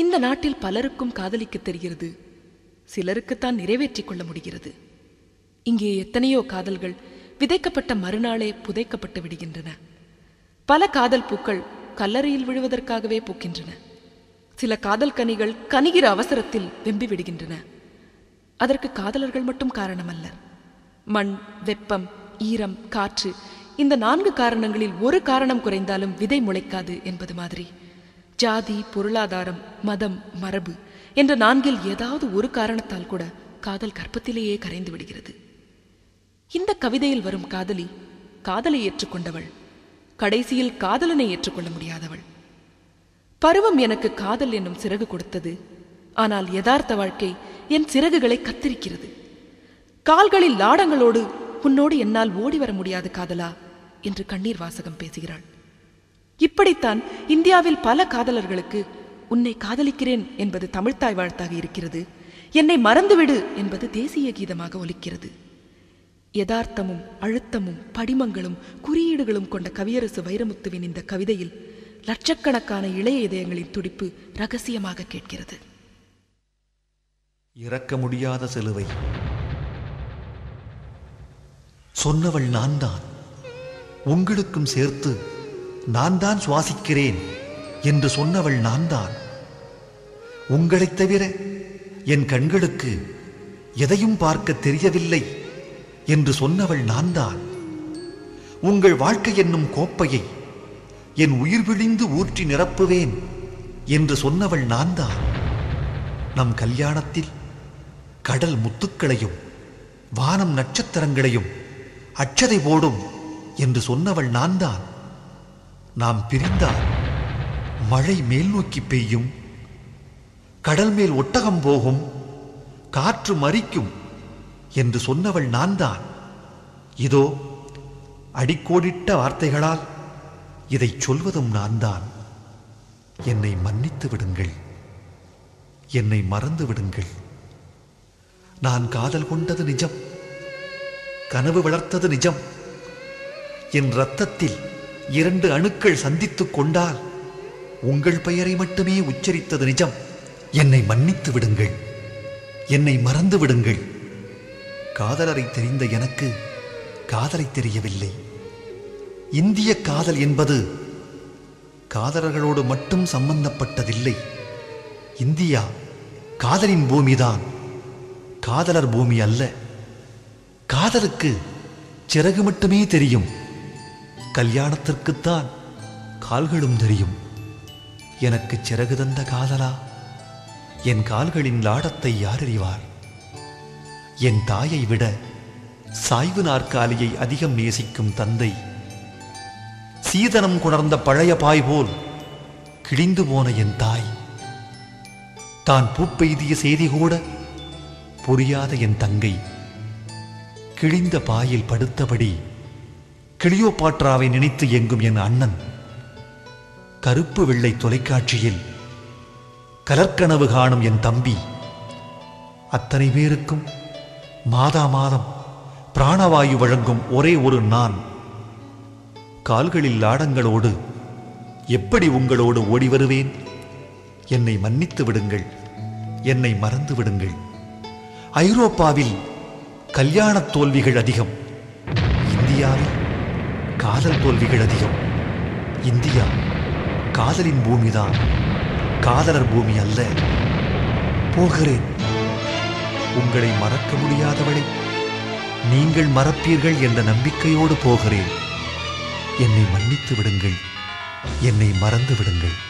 இந்த நாட்டில் பலருக்கும் காதலிக்க தெரிகிறது. சிலருக்குத்தான் நிறைவேற்றிக் கொள்ள முடிகிறது. இங்கே எத்தனையோ காதல்கள் விதைக்கப்பட்ட மறுநாளே புதைக்கப்பட்டு விடுகின்றன. பல காதல் பூக்கள் கல்லறையில் விழுவதற்காகவே பூக்கின்றன. சில காதல் கனிகள் கனிகிற அவசரத்தில் வெம்பி விடுகின்றன. அதற்கு காதலர்கள் மட்டும் காரணமல்ல. மண் வெப்பம் ஈரம் காற்று இந்த நான்கு காரணங்களில் ஒரு காரணம் குறைந்தாலும் விதை முளைக்காது என்பது மாதிரி. ஜாதி பொருளாதாரம் மதம் மரபு என்ற நான்கில் ஏதாவது ஒரு காரணத்தால் கூட காதல் கற்பத்திலேயே கரைந்து விடுகிறது. இந்த கவிதையில் வரும் காதலி காதலை ஏற்றுக்கொண்டவள் கடைசியில் காதலனை ஏற்றுக்கொள்ள முடியாதவள். பருவம் எனக்கு காதல் என்னும் சிறகு கொடுத்தது. ஆனால் யதார்த்த வாழ்க்கை என் சிறகுகளை கத்திரிக்கிறது. கால்களில் லாடங்களோடு உன்னோடு என்னால் ஓடி வர முடியாது காதலா என்று கண்ணீர் வாசகம் பேசுகிறாள். இப்படித்தான் இந்தியாவில் பல காதலர்களுக்கு உன்னை காதலிக்கிறேன் என்பது தமிழ்த்தாய் வாழ்த்தாக இருக்கிறது. என்னை மறந்துவிடு என்பது தேசிய கீதமாக ஒலிக்கிறது. யதார்த்தமும் அழுத்தமும் படிமங்களும் குறியீடுகளும் கொண்ட கவியரசு வைரமுத்துவின் இந்த கவிதையில் லட்சக்கணக்கான இளைய இதயங்களின் துடிப்பு ரகசியமாக கேட்கிறது. இறக்க முடியாத சிலுவை. சொன்னவள் நான் தான் உங்களுக்கும் சேர்த்து நான் தான் சுவாசிக்கிறேன் என்று சொன்னவள் நான் தான் உங்களைத் தவிர என் கண்களுக்கு எதையும் பார்க்க தெரியவில்லை என்று சொன்னவள் நான் தான் உங்கள் வாழ்க்கை என்னும் கோப்பையை என் உயிர் விழிந்து ஊற்றி நிரப்புவேன் என்று சொன்னவள் நான் தான் நம் கல்யாணத்தில் கடல் முத்துக்களையும் வானம் நட்சத்திரங்களையும் அச்சதை போடும் என்று சொன்னவள் நான் தான் நாம் பிரிந்தால் மழை மேல் நோக்கி பெய்யும் கடல் மேல் ஒட்டகம் போகும் காற்று மறிக்கும் என்று சொன்னவள் நான் தான் இதோ அடிக்கோடிட்ட வார்த்தைகளால் இதைச் சொல்வதும் நான் தான் என்னை மன்னித்து விடுங்கள். என்னை மறந்து விடுங்கள். நான் காதல் கொண்டது நிஜம். கனவு வளர்த்தது நிஜம். என் ரத்தத்தில் இரண்டு அணுக்கள் சந்தித்துக் கொண்டால் உங்கள் பெயரை மட்டுமே உச்சரித்தது நிஜம். என்னை மன்னித்து விடுங்கள். என்னை மறந்து விடுங்கள். காதலரை தெரிந்த எனக்கு காதலை தெரியவில்லை. இந்திய காதல் என்பது காதலர்களோடு மட்டும் சம்பந்தப்பட்டதில்லை. இந்தியா காதலின் பூமிதான். காதலர் பூமி அல்ல. காதலுக்கு சிறகு மட்டுமே தெரியும். கல்யாணத்திற்குத்தான் கால்களும் தெரியும். எனக்கு சிறகு தந்த காதலா? என் கால்களின் லாடத்தை யார் அறிவார் என் தாயை விட சாய்வு நாற்காலியை அதிகம் நேசிக்கும் தந்தை சீதனம் குணர்ந்த பழைய பாய் போல் கிழிந்து போன என் தாய். தான் பூப்பெய்திய செய்தி கூட புரியாத என் தங்கை. கிழிந்த பாயில் படுத்தபடி கிளியோபாட்ராவை நினைத்து எங்கும் என் அண்ணன் கருப்பு வெள்ளை தொலைக்காட்சியில் கலர்கனவு காணும் என் தம்பி. அத்தனை பேருக்கும் மாதா மாதம் பிராணவாயு வழங்கும் ஒரே ஒரு நான். கால்களில் லாடங்களோடு எப்படி உங்களோடு ஓடி வருவேன்? என்னை மன்னித்து விடுங்கள். என்னை மறந்து விடுங்கள். ஐரோப்பாவில் கல்யாணத் தோல்விகள் அதிகம். இந்தியாவில் காதல் தோல்விகள் அதிகம். இந்தியா காதலின் பூமிதான். காதலர் பூமி அல்ல. போகிறேன். உங்களை மறக்க முடியாதவளை நீங்கள் மறப்பீர்கள் என்ற நம்பிக்கையோடு போகிறேன். என்னை மன்னித்து விடுங்கள். என்னை மறந்து விடுங்கள்.